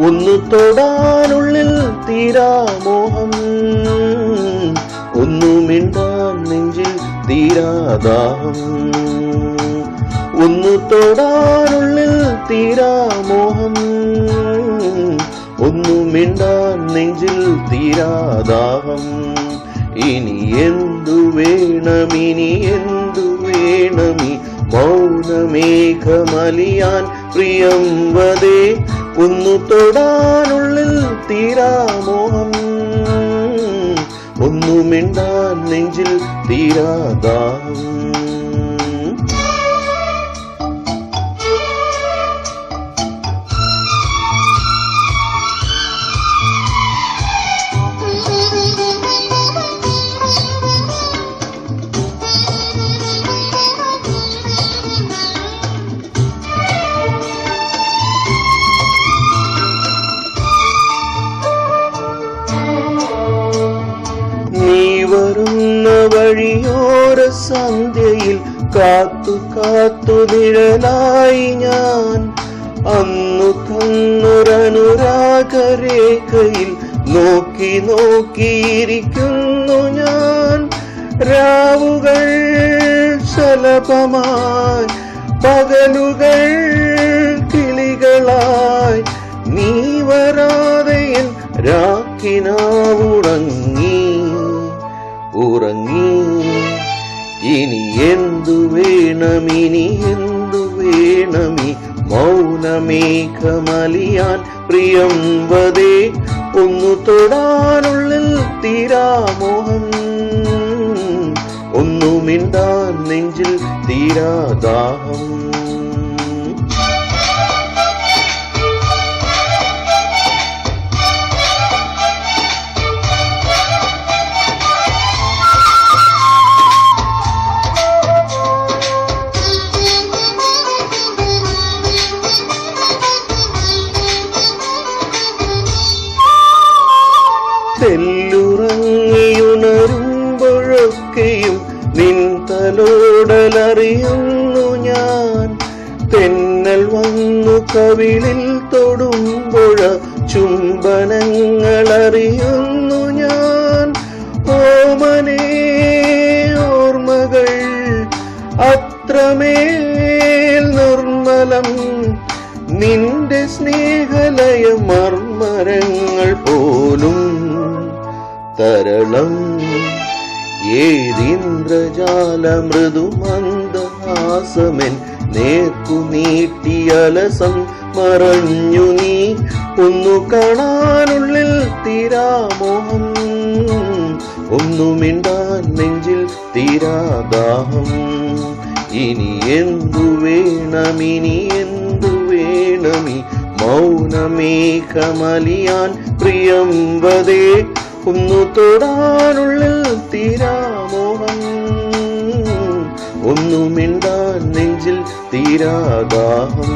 ഒന്നു തൊടാനുള്ളിൽ തീരാമോഹം ഒന്നു മിണ്ടാൻ നെഞ്ചിൽ തീരാദാഹം ഒന്നു തൊടാനുള്ളിൽ തീരാമോഹം ഒന്നു മിണ്ടാൻ നെഞ്ചിൽ തീരാദാഹം ഇനി എന്തു വേണമിനി എന്തു വേണമി മൗനമേഘമലിയാൻ പ്രിയം വതേ ഒന്നു തൊടാനുള്ളിൽ തീരാമോഹം ഒന്നു മിണ്ടാൻ നെഞ്ചിൽ തീരാദാഹം വഴിയോര സന്ധ്യയിൽ കാത്തു കാത്തു നിഴലായി ഞാൻ. അന്നു തന്നൊരനുരാഗരേഖയിൽ നോക്കി നോക്കിയിരിക്കുന്നു ഞാൻ. രാവുകൾ ശലഭമായി പകലുകൾ കിളികളായി നീ വരാതെയിൽ രാക്കിനാവുറങ്ങി വേണമിനി എന്തു വേണമി? മൗനമേഘമലിയാൻ പ്രിയം വതേ. ഒന്നു തൊടാനുള്ളിൽ തീരാമോഹം ഒന്നു മിണ്ടാൻ നെഞ്ചിൽ തീരാദാഹം തലോടലറിയുന്നു ഞാൻ. തെന്നൽ വന്നു കവിളിൽ തൊടുമ്പോഴ ചുംബനങ്ങൾ അറിയുന്നു ഞാൻ ഓമനേ ഓർമ്മകൾ അത്രമേൽ നിർമ്മലം. നിന്റെ സ്നേഹലയ മർമ്മരങ്ങൾ പോലും തരളം. ഏതിന്ദ്രജാല മൃദുമന്ദഹാസമൻ നേർക്കു നീട്ടിയലസം മറഞ്ഞു നീ. ഒന്നു കാണാനുള്ളിൽ തീരാമോഹം ഒന്നു മിണ്ടാൻ നെഞ്ചിൽ തീരാദാഹം ഇനി എന്തു വേണമിനി എന്തു വേണമി മൗനമേ കമലിയാൻ പ്രിയം വതേ. ഒന്നു തൊടാനുള്ളിൽ തീരാമോഹം ഒന്നു മിണ്ടാൻ നെഞ്ചിൽ തീരാദാഹം